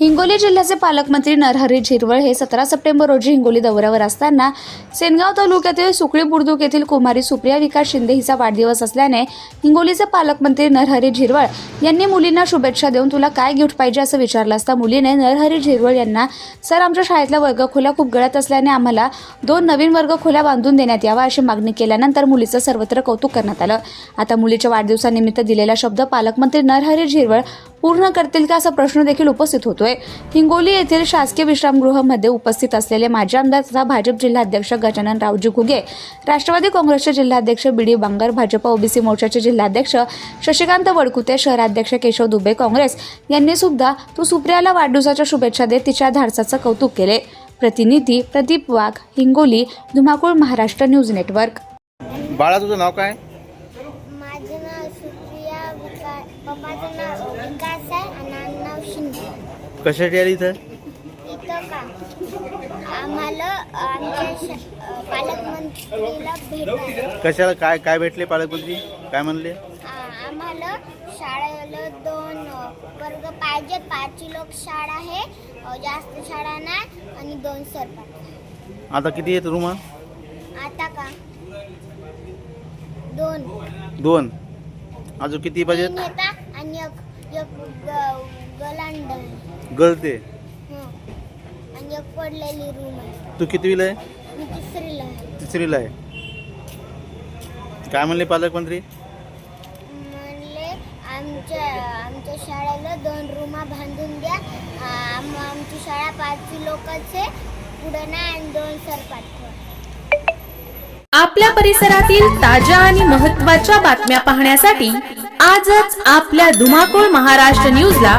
हिंगोली जिल्ह्याचे पालकमंत्री नरहरी झिरवळ हे सतरा सप्टेंबर रोजी हिंगोली दौऱ्यावर असताना सेनगाव तालुक्यातील सुकळी बुद्रुक येथील कुमारी सुप्रिया विकास शिंदे हिचा वाढदिवस असल्याने हिंगोलीचे पालकमंत्री नरहरी झिरवळ यांनी मुलींना शुभेच्छा देऊन तुला काय गिफ्ट पाहिजे असं विचारलं असता मुलीने नरहरी झिरवळ यांना सर आमच्या शाळेतल्या वर्गखोल्या खूप गळत असल्याने आम्हाला दोन नवीन वर्गखोल्या बांधून देण्यात यावा अशी मागणी केल्यानंतर मुलीचं सर्वत्र कौतुक करण्यात आलं. आता मुलीच्या वाढदिवसानिमित्त दिलेला शब्द पालकमंत्री नरहरी झिरवळ पूर्ण करतील का असा प्रश्न देखील उपस्थित होतोय. हिंगोली येथील शासकीय विश्रामगृहामध्ये उपस्थित असलेले माजी आमदार तथा भाजप जिल्हाध्यक्ष गजानन रावजी घुगे राष्ट्रवादी काँग्रेसचे जिल्हाध्यक्ष B D Bangar Bhajap OBC मोर्चाचे जिल्हाध्यक्ष शशिकांत वडकुते शहराध्यक्ष केशव दुबे काँग्रेस यांनी सुद्धा तू सुप्रियाला वाढदिवसाच्या शुभेच्छा देत तिच्या धाडसाचं कौतुक केले. प्रतिनिधी प्रदीप वाघ हिंगोली धुमाकूळ महाराष्ट्र न्यूज नेटवर्क. बाळा तुझं नाव काय? माझं नाव सुप्रिया पप्पाचं नाव विकास आहे आणि माझं नाव शिंदे कशासाठी आली इथं? इथं का? आम्हाला आमच्या श- पालकमंत्रीला भेटायला कशाला काय काय भेटले पालकमंत्री? काय म्हणले? आ- आम्हाला शाळेला दोन अ, वर्ग पाहिजे. पाचवी लोक शाळा आहे. अ, जास्त शाळा नाही आणि दोन सरपंच. आता किती आहेत रूम? आता का? दोन. दोन. अजून किती पाहिजेत? तीन येतात आणि एक एक गळते. हं. आणि एक पडलेली रूम आहे. तू कितवीला आहे? मी तिसरीला आहे. तिसरीला आहे. काय म्हणले पालकमंत्री म्हणले आमच्या आमच्या शाळेला दोन रूमा बांधून द्या. आम आमची शाळा पाचवी लोकच आहे पुढं नाही आणि दोन सरपाठ आपल्या परिसरातील ताज्या आणि महत्त्वाच्या बातम्या पाहण्यासाठी आजच आपल्या धुमाकूळ महाराष्ट्र न्यूजला